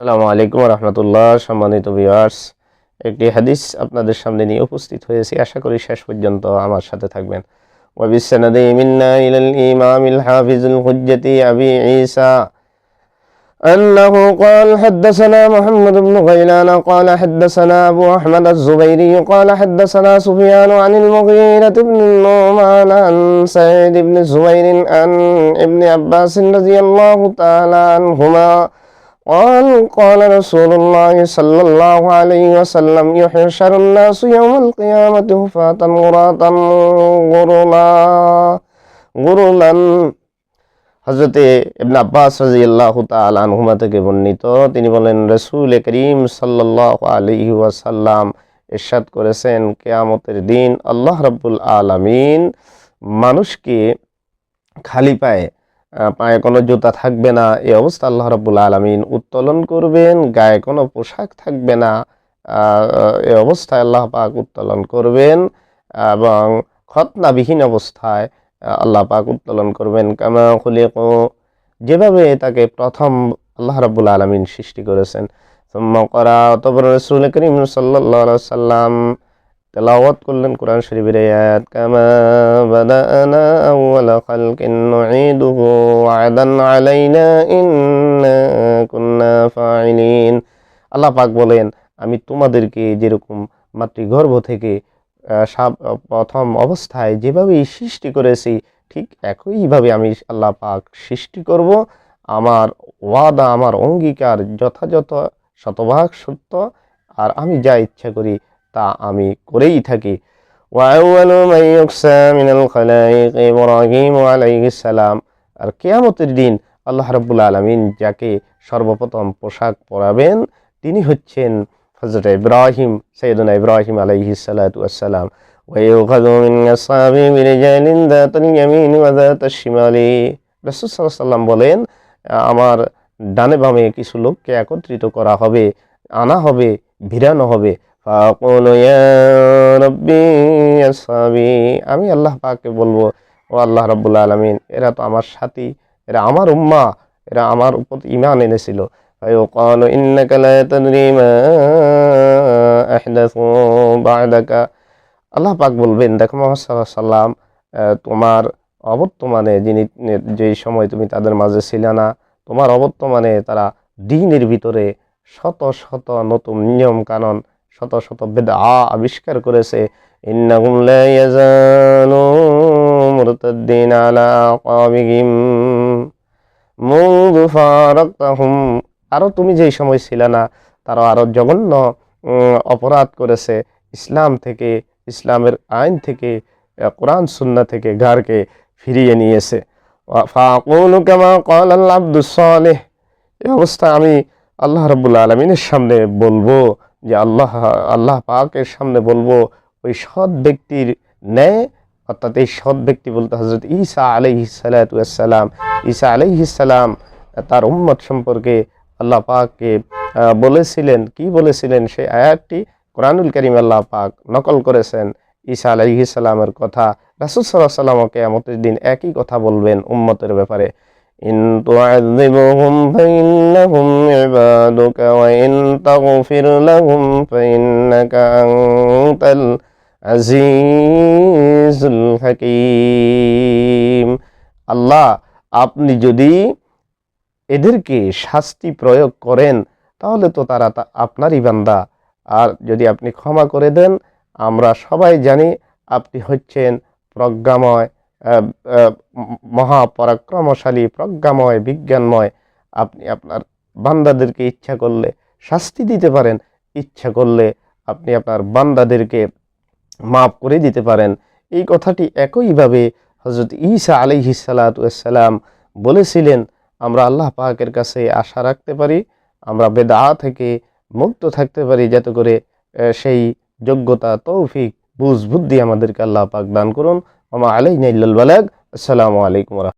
আসসালামু আলাইকুম রহমতুল্লাহ সম্মানিত ভিউয়ার্স একটি হাদিস আপনাদের সামনে নিয়ে উপস্থিত হয়েছি আশা করি শেষ পর্যন্ত আমার সাথে থাকবেন وبالسند منا إلى الإمام الحافظ الحجة أبي عيسى أنه قال حدثنا محمد بن غيلان قال حدثنا أبو أحمد الزبيري قال حدثنا سفيان عن المغيرة بن النعمان عن سعيد بن زبير عن ابن عباس رضي الله تعالى عنهما قال قال رسول الله صلى الله عليه وسلم يحشر الناس يوم القيامة هفاة غراة غرلا غرلا হজরতে ইবনে আব্বাস রাজিয়াল্লাহ তাআলা আনহুমা থেকে বর্ণিত তিনি বলেন রসুল করিম সাল্লাল্লাহু আলাইহি ওয়াসাল্লাম ইরশাদ করেছেন কেয়ামতের দিন আল্লাহ রাব্বুল আলামিন মানুষকে খালি পায়ে আহ, পায়ে কোনো জুতা থাকবে না, এই অবস্থা আল্লাহ রাব্বুল আলামিন উত্তোলন করবেন, গায়ে কোনো পোশাক থাকবে না এই অবস্থায় আল্লাহ পাক উত্তোলন করবেন, এবং খতনাবিহীন অবস্থায় আল্লাহ পাক উত্তোলন করবেন। কামা খুলিকু, যেভাবে তাকে প্রথম আল্লাহ রাব্বুল আলামিন সৃষ্টি করেছেন। করা অতঃপর রাসূল করিম আলাইহি সাল্লাম তেলাওয়াত করলেন কোরআন শরীফের আয়াত, কামা বাদানা আউয়ালা খালকিন নুঈদুহু ওয়াদান আলাইনা ইন্না কুন্না ফাইলিন আল্লাহ পাক বলেন, আমি তোমাদেরকে যেরকম মাতৃগর্ভ থেকে প্রথম অবস্থায় যেভাবে সৃষ্টি করেছি, ঠিক একইভাবে আমি আল্লাহ পাক সৃষ্টি করব। আমার ওয়াদা, আমার অঙ্গীকার যথাযথ, শতভাগ সত্য, আর আমি যা ইচ্ছা করি তা আমি করেই থাকি। ওয়াউল মাইয়ুকসা মিনাল ইব্রাহিম আলাইহিস সালাম। আর কিয়ামতের দিন আল্লাহ রাব্বুল আলামিন যাকে সর্বপ্রথম পোশাক পরাবেন, তিনি হচ্ছেন হজরত ইব্রাহিম সৈয়দনা ইব্রাহিম আলাইহি সালাতাম রসুসাল্লাম বলেন, আমার ডানে বামে কিছু লোককে একত্রিত করা হবে, আনা হবে, ভিড়ানো হবে। আমি আল্লাহ পাকে বলব, ও আল্লাহ রাব্বুল আলামিন, এরা তো আমার সাথী, এরা আমার উম্মা, এরা আমার উপর ইমান এনেছিল। আল্লাহ পাক বলবেন, দেখো মুহাম্মদ সাল্লাম তোমার অবর্তমানে যিনি যেই সময় তুমি তাদের মাঝে ছিলে না, তোমার অবর্তমানে তারা দিনের ভিতরে শত শত নতুন নিয়ম কানুন শত শত বেদা আবিষ্কার করেছে। ইন্নাহুম লা ইয়াজালু মুরতাদ্দিন আলা আকাবিহিম মুযু ফারাকতাহুম। আরও তুমি যেই সময় ছিল না তারা আরও জঘন্য অপরাধ করেছে। ইসলাম থেকে, ইসলামের আইন থেকে কোরআন, সুন্নাহ থেকে ঘরকে ফিরিয়ে নিয়েছে। ফাকুলু কামা ক্বালা আল আব্দুস সালেহ। এই অবস্থায় আমি আল্লাহ রাব্বুল আলামিনের সামনে বলব। যে আল্লাহ আল্লাহ পাকের সামনে বলব, ওই সৎ ব্যক্তির ন্যায়, অর্থাৎ এই সৎ ব্যক্তি বলতে হজরত ঈসা আলাইহি সালাম ঈসা আলাইহি সালাম, তার উম্মত সম্পর্কে আল্লাহ পাককে বলেছিলেন। কি বলেছিলেন? সেই আয়াতটি কোরআনুল করিম আল্লাহ পাক নকল করেছেন। ঈসা আলাইহি সালামের কথা। রাসূল সাল্লাল্লাহু আলাইহি সাল্লাম কিয়ামতের দিন একই কথা বলবেন উম্মতের ব্যাপারে। إن تعذبهم فإنهم عبادك وإن تغفر لهم فإنك أنت العزيز الحكيم আল্লাহ আপনি যদি এদেরকে শাস্তি প্রয়োগ করেন তাহলে তো তারা তা- আপনারই বান্দা আর যদি আপনি ক্ষমা করে দেন আমরা সবাই জানি আপনি হচ্ছেন প্রজ্ঞাময় আহ, আহ, ম- মহাপরাক্রমশালী, প্রজ্ঞাময়, বিজ্ঞানময়, আপনি আপনার বান্দাদেরকে ইচ্ছা করলে শাস্তি দিতে পারেন, ইচ্ছা করলে আপনি আপনার বান্দাদেরকে মাফ করে দিতে পারেন। এই কথাটি একইভাবে হজরত ঈসা আলাইহি সালাম বলেছিলেন, আমরা আল্লাহ পাকের কাছে আশা রাখতে পারি, আমরা বেদা থেকে মুক্ত থাকতে পারি, যাতে করে সেই যোগ্যতা, তৌফিক বুঝ বুদ্ধি আমাদেরকে আল্লাহ পাক দান করুন। আমা আলাইনা ইল্লাল বালাগ আসসালামু আলাইকুম ওয়া